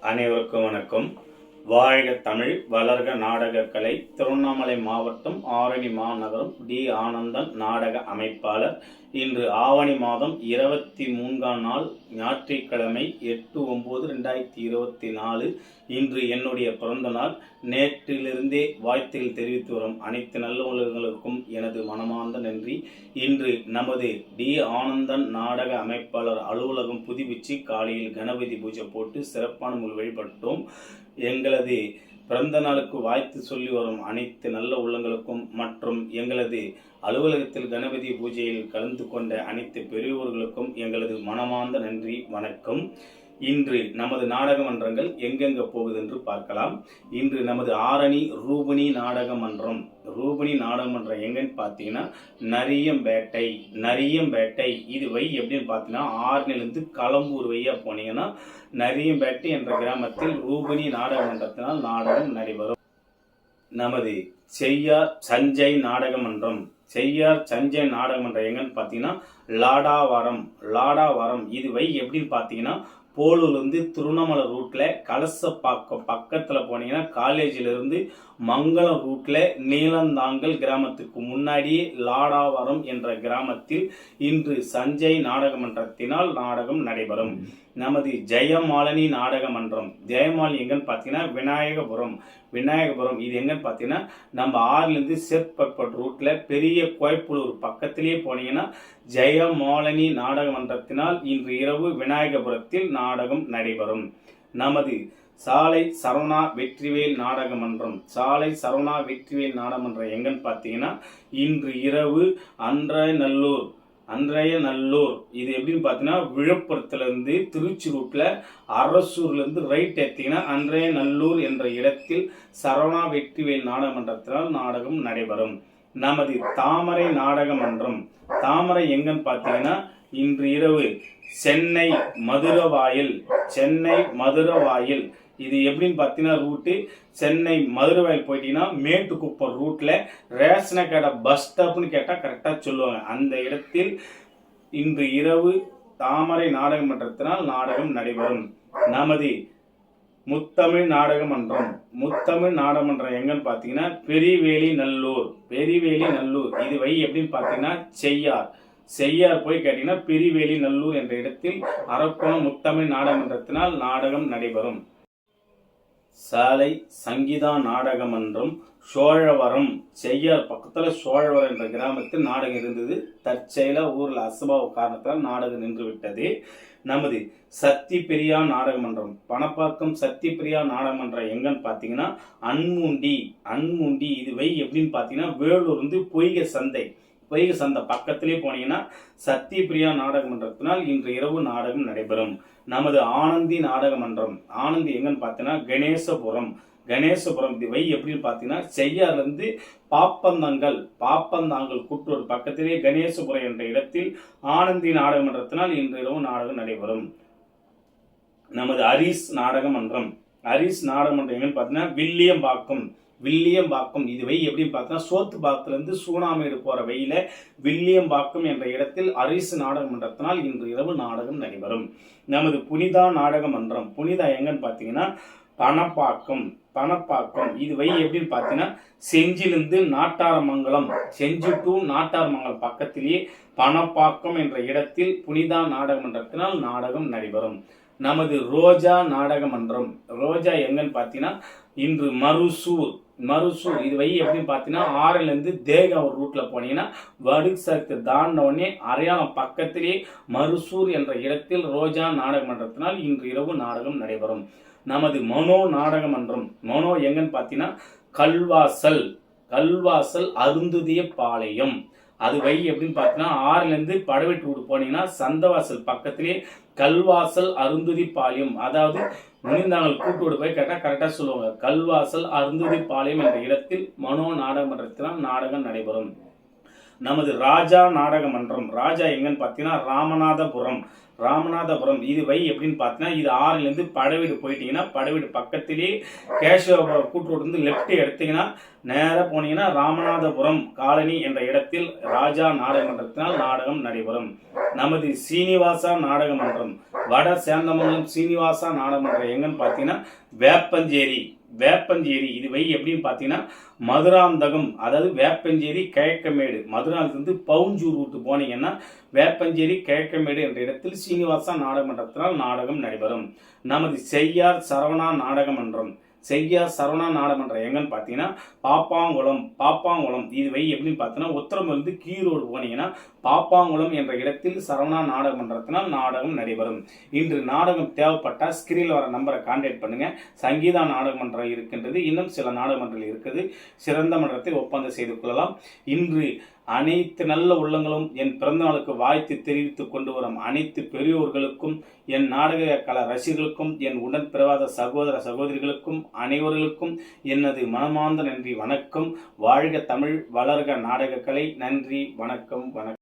அனைவருக்கும் வணக்கம். வாழ்க தமிழ் வளர்க நாடக கலை திருவண்ணாமலை மாவட்டம் ஆரணி மாநகரம் டி. ஆனந்தன் நாடக அமைப்பாளர். இன்று ஆவணி மாதம் இருபத்தி மூன்றாம் நாள் ஞாயிற்றுக்கிழமை எட்டு ஒம்பது ரெண்டாயிரத்தி இருபத்தி நாலு. இன்று என்னுடைய பிறந்த நாள். நேற்றிலிருந்தே வாழ்த்துகள் தெரிவித்து வரும் அனைத்து நல்ல உலகங்களுக்கும் மனமார்ந்த நன்றி. இன்று நமது டி. ஆனந்தன் நாடக அமைப்பாளர் அலுவலகம் புதுப்பிச்சு காலையில் கணபதி பூஜை போட்டு சிறப்பான முறையில் வழிபட்டோம். எங்களது பிறந்த நாளுக்கு வாழ்த்து சொல்லி வரும் அனைத்து நல்ல உள்ளங்களுக்கும் மற்றும் எங்களது அலுவலகத்தில் கணபதி பூஜையில் கலந்து கொண்ட அனைத்து பெரியோர்களுக்கும் எங்களது மனமார்ந்த நன்றி. வணக்கம். இன்று நமது நாடக மன்றங்கள் எங்கெங்க போகுது என்று பார்க்கலாம். இன்று நமது ஆரணி ரூபினி நாடக மன்றம். ரூபினி நாடக மன்றம் எங்கன்னு பார்த்தீங்கன்னா நரியம்பேட்டை நரியம்பேட்டை. இது வை எப்படின்னு பார்த்தீங்கன்னா ஆரணிலிருந்து களம்பூர் வையா போனீங்கன்னா நரியம்பேட்டை என்ற கிராமத்தில் ரூபினி நாடக மன்றத்தினால் நாடகம் நடைபெறும். நமது செய்யார் சஞ்சய் நாடக மன்றம். செய்யார் சஞ்சய் நாடக மன்றம் எங்கன்னு பார்த்தீங்கன்னா லாடாவரம். லாடாவரம். இது வை எப்படின்னு பார்த்தீங்கன்னா போலூர்லேருந்து திருவண்ணாமலை ரூட்டில் கலசப்பாக்கம் பக்கத்தில் போனீங்கன்னா காலேஜிலிருந்து மங்களம் ரூட்டில் நீலந்தாங்கல் கிராமத்துக்கு முன்னாடியே லாடாவரம் என்ற கிராமத்தில் இன்று சஞ்சய் நாடக மன்றத்தினால் நாடகம் நடைபெறும். நமது ஜெயமாலினி நாடக மன்றம். ஜெயமாலினி எங்கன்னு பார்த்தீங்கன்னா விநாயகபுரம். விநாயகபுரம் இது எங்கன்னு பார்த்தீங்கன்னா நம்ம ஆறுலேருந்து சேத்பட் ரூட்டில் பெரிய கோயப்புலூர் பக்கத்திலேயே போனீங்கன்னா ஜெயமாலினி நாடக மன்றத்தினால் இன்று இரவு விநாயகபுரத்தில் நாடகம் நடைபெறும். நமது சாலை சரவணா வெற்றிவேல் நாடக மன்றம். சாலை சரவணா வெற்றிவேல் நாடக மன்றம் எங்கன்னு பார்த்தீங்கன்னா இன்று இரவு அன்றைய நல்லூர் அன்றைய நல்லூர். இது எப்படின்னு பார்த்தீங்கன்னா விழுப்புரத்துலேருந்து திருச்சி ரூட்டில் அரசூர்லேருந்து ரைட் எடுத்தீங்கன்னா அன்றைய நல்லூர் என்ற இடத்தில் சரவணா வெற்றிவேல் நாடகமன்றத்தினால் நாடகம் நடைபெறும். நமது தாமரை நாடக மன்றம் தாமரை எங்கன்னு பார்த்தீங்கன்னா இன்று இரவு சென்னை மதுரவாயில் சென்னை மதுரவாயில் இது எப்படின்னு பார்த்தீங்கன்னா ரூட்டு சென்னை மதுரவாயில் போயிட்டீங்கன்னா மேட்டுக்குப்பம் ரூட்டில் ரேஷனை கடை பஸ் ஸ்டாப்னு கேட்டால் கரெக்டாக சொல்லுவாங்க. அந்த இடத்தில் இன்று இரவு தாமரை நாடக மன்றத்தினால் நாடகம் நடைபெறும். நமது முத்தமிழ் நாடக மன்றம் முத்தமிழ் நாடக மன்றம் எங்கன்னு பார்த்தீங்கன்னா பெரியவேலி நல்லூர் பெரியவேலி நல்லூர். இது வை எப்படின்னு பார்த்தீங்கன்னா செய்யார். செய்யார் போய் கேட்டீங்கன்னா பெரியவேலி நல்லூர் என்ற இடத்தில் அரக்கோணம் முத்தமிழ் நாடக மன்றத்தினால் நாடகம் நடைபெறும். சாலை சங்கீதா நாடக மன்றம் சோழவரம். செய்யார் பக்கத்தில் சோழவரம் என்ற கிராமத்தில் நாடகம் இருந்தது. தற்செயலா ஊரில் அசபாவ காரணத்தால் நாடகம் நின்று விட்டது நமது சக்தி பிரியா நாடக மன்றம் பணப்பாக்கம் சக்தி பிரியா நாடக மன்றம் எங்கன்னு பார்த்தீங்கன்னா அன்முண்டி அன்முண்டி இது வை எப்படின்னு பார்த்தீங்கன்னா வேலூர் வந்து பொய்கை சந்தை. பொய்கை சந்தை பக்கத்திலே போனீங்கன்னா சத்யபிரியா நாடக மன்றத்தினால் இன்று இரவு நாடகம் நடைபெறும். நமது ஆனந்தி நாடக மன்றம் ஆனந்தி எங்கன்னு பார்த்தீங்கன்னா கணேசபுரம். கணேசபுரம் திவை வை எப்படின்னு பார்த்தீங்கன்னா செய்யார்லேருந்து பாப்பந்தங்கள் பாப்பந்தாங்கல் குற்றூர் பக்கத்திலே கணேசபுரம் என்ற இடத்தில் ஆனந்தி நாடக மன்றத்தினால் இன்று இரவு நாடகம் நடைபெறும். நமது ஹரிஸ் நாடக மன்றம் ஹரிஸ் நாடக மன்றம் எங்கன்னு பார்த்தீங்கன்னா வில்லியம்பாக்கம். வில்லியம்பாக்கம். இது வை எப்படின்னு பார்த்தீங்கன்னா சோத்துபாக்கத்திலிருந்து சூனாமேடு போற வழியில வில்லியம்பாக்கம் என்ற இடத்தில் அரிசு நாடக மன்றத்தினால் இன்று இரவு நாடகம் நடைபெறும். நமது புனிதா நாடக மன்றம் புனிதா எங்கன்னு பார்த்தீங்கன்னா பணப்பாக்கம் பணப்பாக்கம் இது வை எப்படின்னு பார்த்தீங்கன்னா செஞ்சிலிருந்து நாட்டாரமங்கலம் செஞ்சி டு நாட்டாரமங்கலம் பக்கத்திலேயே பணப்பாக்கம் என்ற இடத்தில் புனிதா நாடக மன்றத்தினால் நாடகம் நடைபெறும். நமது ரோஜா நாடக மன்றம் ரோஜா எங்கன்னு பார்த்தீங்கன்னா இன்று மருசூர் மருசூர் இது வை எப்படின்னு பார்த்தீங்கன்னா ஆறிலிருந்து தேகம் ஒரு ரூட்டில் போனீங்கன்னா வடுக் சக்தி தாண்டின உடனே அரையாளம் பக்கத்திலே மருசூர் என்ற இடத்தில் ரோஜா நாடக மன்றத்தினால் இன்று இரவு நாடகம் நடைபெறும். நமது மனோ நாடக மன்றம் மனோ எங்கன்னு பார்த்தீங்கன்னா கல்வாசல் கல்வாசல் அருந்துதிய பாளையம். அது வை எப்படின்னு பார்த்தீங்கன்னா ஆறுலேருந்து படவெட்டு வீடு போனீங்கன்னா சந்தவாசல் பக்கத்திலே கல்வாசல் அருந்துதி பாளையம். அதாவது முனிந்தாங்கள் கூட்டோடு போய் கேட்டால் கரெக்டாக சொல்லுவாங்க. கல்வாசல் அருந்துதி பாளையம் என்ற இடத்தில் மனோ நாடகமன்றத்தினால் நாடகம் நடைபெறும். நமது ராஜா நாடக மன்றம் ராஜா எங்கன்னு பார்த்தீங்கன்னா ராமநாதபுரம். ராமநாதபுரம் இது வை எப்படின்னு பார்த்தீங்கன்னா இது ஆறுலேருந்து படவீடு போயிட்டீங்கன்னா படவீடு பக்கத்திலேயே கேசவபுரம் கூட்டுரோடு லெஃப்ட் எடுத்தீங்கன்னா நேராக போனீங்கன்னா ராமநாதபுரம் காலனி என்ற இடத்தில் ராஜா நாடக மன்றத்தினால் நாடகம் நடைபெறும். நமது சீனிவாசா நாடக மன்றம் வட சேந்தமங்கலம் சீனிவாசா நாடகமன்றம் எங்கன்னு பார்த்தீங்கன்னா வேப்பஞ்சேரி. வேப்பஞ்சேரி இது வை எப்படின்னு பார்த்தீங்கன்னா மதுராந்தகம் அதாவது வேப்பஞ்சேரி கிழக்கமேடு. மதுராந்தகத்துலேருந்து பவுஞ்சூர் ரூட்டு போனீங்கன்னா வேப்பஞ்சேரி கிழக்கமேடு என்ற இடத்தில் சீனிவாசா நாடகமன்றத்தினால் நாடகம் நடைபெறும். நமது செய்யார் சரவணா நாடகமன்றம். செய்யா சரவணா நாடகமன்றம் எங்கன்னு பார்த்தீங்கன்னா பாப்பாங்குளம் பாப்பாங்குளம் இது வை எப்படின்னு பார்த்தீங்கன்னா உத்தரமிருந்து கீரோடு போனீங்கன்னா பாப்பாங்குளம் என்ற இடத்தில் சரவணா நாடகமன்றத்தினால் நாடகம் நடைபெறும். இன்று நாடகம் தேவைப்பட்டால் ஸ்கிரீனில் வர நம்பரை கான்டாக்ட் பண்ணுங்கள் சங்கீதா நாடகமன்றம் இருக்கின்றது. இன்னும் சில நாடகமன்றங்கள் இருக்குது. சிறந்த மன்றத்தை ஒப்பந்தம் செய்து கொள்ளலாம். இன்று அனைத்து நல்ல உள்ளங்களும் என் பிறந்தநாளுக்கு வாழ்த்து தெரிவித்துக் கொண்டு வரும் அனைத்து பெரியோர்களுக்கும் என் நாடக கல ரசிகர்களுக்கும் என் உடன் பிறவாத சகோதர சகோதரிகளுக்கும் அனைவர்களுக்கும் எனது மனமார்ந்த நன்றி வணக்கம். வாழ்க தமிழ் வளர்க நாடகக்கலை. நன்றி வணக்கம் வணக்கம்.